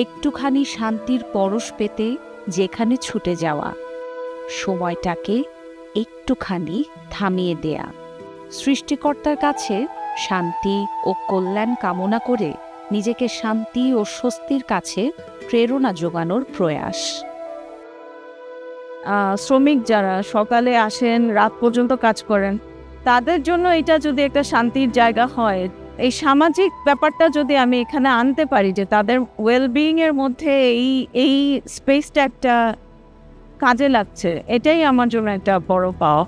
একটুখানি শান্তির পরশ পেতে যেখানে ছুটে যাওয়া। সময়টাকে একটুখানি থামিয়ে দেয়া। সৃষ্টিকর্তার কাছে শান্তি ও কল্যাণ কামনা করে নিজেকে শান্তি ও স্বস্তির কাছে প্রেরণা যোগানোর প্রয়াস। শ্রমিক যারা সকালে আসেন, রাত পর্যন্ত কাজ করেন, তাদের জন্য এটা যদি একটা শান্তির জায়গা হয় এই সামাজিক ব্যাপারটা যদি আমি এখানে আনতে পারি যে তাদের ওয়েলবিং এর মধ্যে এই এই স্পেসটা একটা কাজে লাগছে, এটাই আমার জন্য একটা বড় পাওয়া।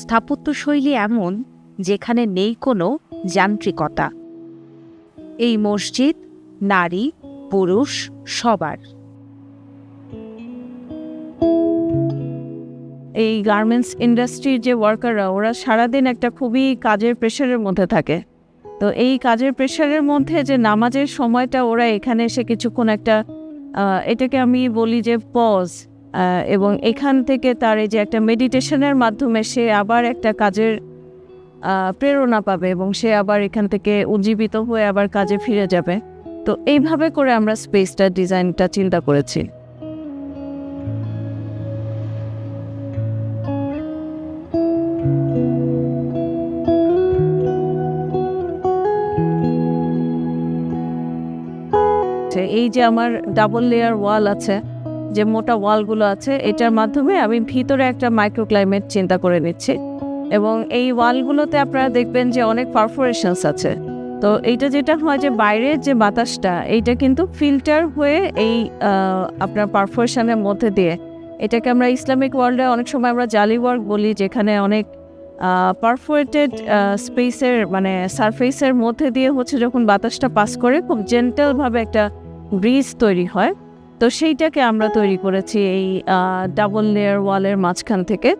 স্থাপত্যশৈলী এমন যেখানে নেই কোনো যান্ত্রিকতা। এই মসজিদ, নারী পুরুষ সবার। এই গার্মেন্টস ইন্ডাস্ট্রির যে ওয়ার্কাররা ওরা সারাদিন একটা খুবই কাজের প্রেশারের মধ্যে থাকে। তো এই কাজের প্রেশারের মধ্যে যে নামাজের সময়টা ওরা এখানে এসে কিছুক্ষণ একটা এটাকে আমি বলি যে পজ এবং এখান থেকে তার এই যে একটা মেডিটেশনের মাধ্যমে সে আবার একটা কাজের প্রেরণা পাবে এবং সে আবার এখান থেকে উজ্জীবিত হয়ে আবার কাজে ফিরে যাবে। তো এইভাবে করে আমরা স্পেসটা ডিজাইনটা চিন্তা করেছি। এই যে আমার ডাবল লেয়ার ওয়াল আছে, যে মোটা ওয়ালগুলো আছে, এটার মাধ্যমে আমি ভিতরে একটা মাইক্রোক্লাইমেট চিন্তা করে নিচ্ছি। এবং এই ওয়ালগুলোতে আপনারা দেখবেন যে অনেক পারফোরেশনস আছে। তো এইটা যেটা হয় যে বাইরের যে বাতাসটা, এইটা কিন্তু ফিল্টার হয়ে এই আপনার পারফোরেশনের মধ্যে দিয়ে, এটাকে আমরা ইসলামিক ওয়ার্ল্ডে অনেক সময় আমরা জালি ওয়ার্ক বলি, যেখানে অনেক পারফোরেটেড স্পেসের মানে সারফেসের মধ্যে দিয়ে হচ্ছে যখন বাতাসটা পাস করে, খুব জেন্টেলভাবে একটা ব্রিজ তৈরি হয়। তো সেইটাকে আমরা তৈরি করেছি এই ডাবল লেয়ার ওয়ালের মাঝখান থেকে।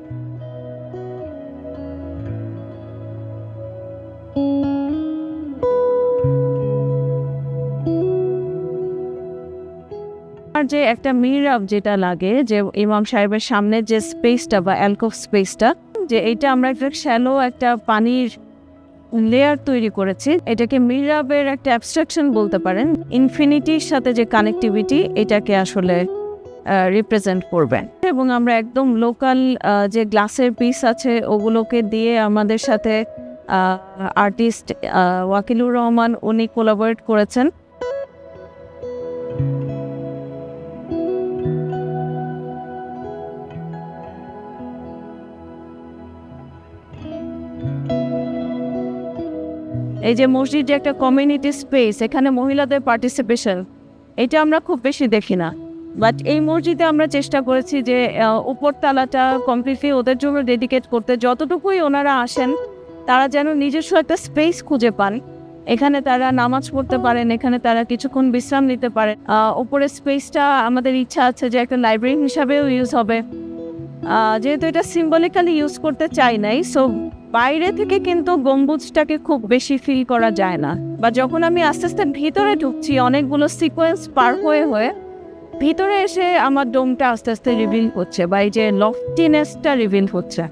আর যে একটা মিরাব যেটা লাগে, যে ইমাম সাহেবের সামনে যে স্পেসটা বা অ্যালকোভ স্পেসটা যে এইটা আমরা একটা শ্যালো একটা পানির লেয়ার তৈরি করেছি। এটাকে মিরাবের একটা অ্যাবস্ট্রাকশন বলতে পারেন। ইনফিনিটির সাথে যে কানেক্টিভিটি এটাকে আসলে রিপ্রেজেন্ট করবেন এবং আমরা একদম লোকাল যে গ্লাসের পিস আছে, ওগুলোকে দিয়ে আমাদের সাথে আর্টিস্ট ওয়াকিলুর রহমান উনি কোলাবোরেট করেছেন। এই যে মসজিদ যে একটা কমিউনিটি স্পেস এখানে মহিলাদের পার্টিসিপেশন এটা আমরা খুব বেশি দেখি না। বাট এই মসজিদে আমরা চেষ্টা করেছি যে উপরতলাটা কমপ্লিটলি ওদের জন্য ডেডিকেট করতে। যতটুকুই ওনারা আসেন, তারা যেন নিজস্ব একটা স্পেস খুঁজে পান। এখানে তারা নামাজ পড়তে পারেন, এখানে তারা কিছুক্ষণ বিশ্রাম নিতে পারেন। ওপরের স্পেসটা আমাদের ইচ্ছা আছে যে একটা লাইব্রেরি হিসাবেও ইউজ হবে। যেহেতু এটা সিম্বলিক্যালি ইউজ করতে চাই নাই সো বাইরে থেকে কিন্তু গম্বুজটাকে খুব বেশি ফিল করা যায় না। বা যখন আমি আস্তে আস্তে ভিতরে ঢুকছি, অনেকগুলো সিকোয়েন্স পার হয়ে হয়ে ভিতরে এসে আমার ডোমটা আস্তে আস্তে রিভিল হচ্ছে বা এই যে লফটিনেসটা রিভিল হচ্ছে।